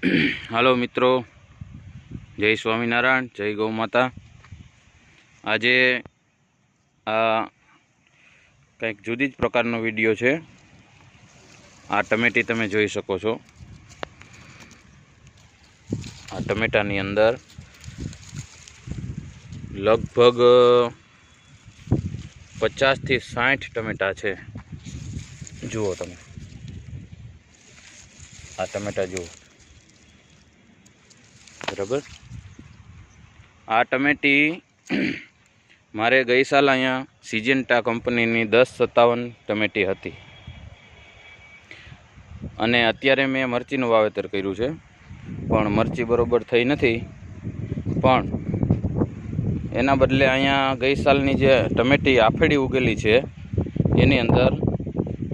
હાલો મિત્રો, જય સ્વામિનારાયણ, જય ગૌ માતા. આજે, આ કંઈક જુદી જ પ્રકારનો વીડિયો છે. આ ટમેટી તમે જોઈ શકો છો. આ ટમેટાની અંદર લગભગ પચાસથી સાઠ ટમેટા છે. જુઓ તમે. આ ટમેટા જુઓ. બરાબર? આ ટમેટી મારે ગઈ સાલ અહીંયા સિજન્ટા કંપનીની દસ સત્તાવન ટમેટી હતી. અને અત્યારે મેં મરચીનું વાવેતર કર્યું છે. પણ મરચી બરોબર થઈ નથી. પણ એના બદલે અહીંયા ગઈ સાલની જે ટમેટી આફેડી ઉગેલી છે, એની અંદર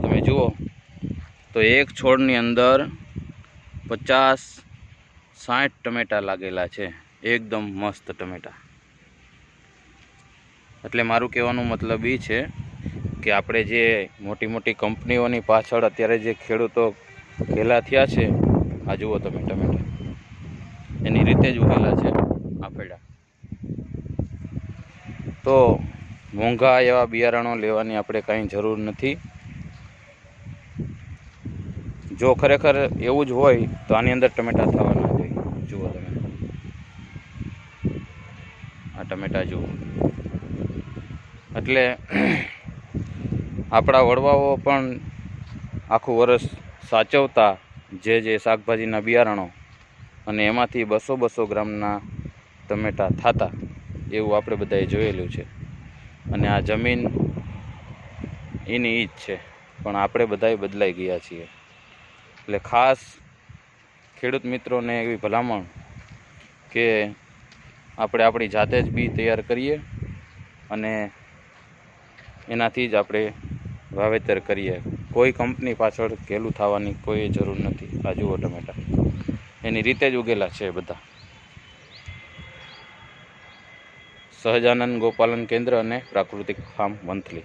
તમે જુઓ, તો એક છોડની અંદર પચાસ સાઠ ટમેટા લાગેલા છે. એકદમ મસ્ત ટમેટા. એટલે મારું કહેવાનું મતલબ એ છે કે આપણે જે મોટી મોટી કંપનીઓની પાછળ અત્યારે જે ખેડૂતો ઘેલા થયા છે, આ જુઓ તમે ટમેટા. એની રીતે જ ઉગેલા છે આફેડા તો મોંઘા એવા બિયારણો લેવાની આપણે કાંઈ જરૂર નથી. જો ખરેખર એવું જ હોય તો આની અંદર ટમેટા થવા ના જોઈએ જુઓ તમે. આ ટમેટા જુઓ. એટલે આપણા વડવાઓ પણ આખું વરસ સાચવતા જે જે શાકભાજીના બિયારણો અને એમાંથી બસો બસો ગ્રામના ટમેટા થતા એવું આપણે બધાએ જોયેલું છે. અને આ જમીન એની ઈજ છે, પણ આપણે બધાએ બદલાઈ ગયા છીએ. એટલે ખાસ ખેડૂત મિત્રોને એવી ભલામણ કે આપણે આપણી જાતે જ બી તૈયાર કરીએ અને એનાથી જ આપણે વાવેતર કરીએ. કોઈ કંપની પાછળ ઘેલું થવાની કોઈ જરૂર નથી. આ જુઓ ટમેટા. એની રીતે જ ઉગેલા છે બધા. સહજાનંદ ગોપાલન કેન્દ્ર અને પ્રાકૃતિક ફાર્મ વંથલી